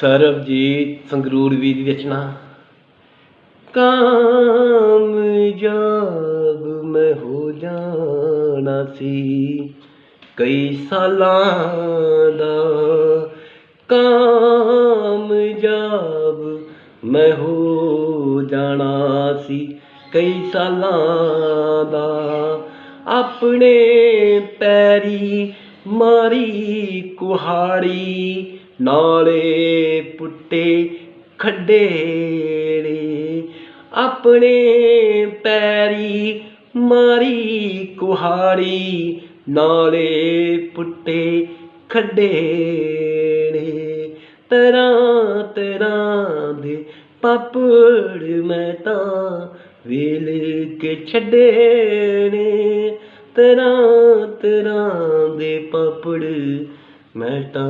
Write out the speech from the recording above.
ਸਰਬਜੀਤ ਸੰਗਰੂਰ ਵੀ ਦੀ ਰਚਨਾ। ਕਾਮ ਕਾਮਯਾਬ ਮੈਂ ਹੋ ਜਾਣਾ ਸੀ। ਕਈ ਸਾਲਾਂ ਦਾ ਕਾਮ ਕਾਮਯਾਬ ਮੈਂ ਹੋ ਜਾਣਾ ਸੀ। ਕਈ ਸਾਲਾਂ ਦਾ ਆਪਣੇ ਪੈਰੀ ਮਾਰੀ ਕੁਹਾੜੀ ਨਾਲੇ ਪੁੱਟੇ ਖੱਡੇ ਰੇ ਆਪਣੇ ਪੈਰੀ ਮਾਰੀ ਕੁਹਾੜੀ, ਨਾਲੇ ਪੁੱਟੇ ਖੱਡੇ ਨੇ। ਤਰ੍ਹਾਂ ਤਰ੍ਹਾਂ ਦੇ ਪਾਪੜ ਮੈਂ ਤਾਂ ਵੇਲ ਕੇ ਛੱਡੇ ਨੇ। ਤਰ੍ਹਾਂ ਤਰ੍ਹਾਂ ਦੇ ਪਾਪੜ ਮੈਂ ਤਾਂ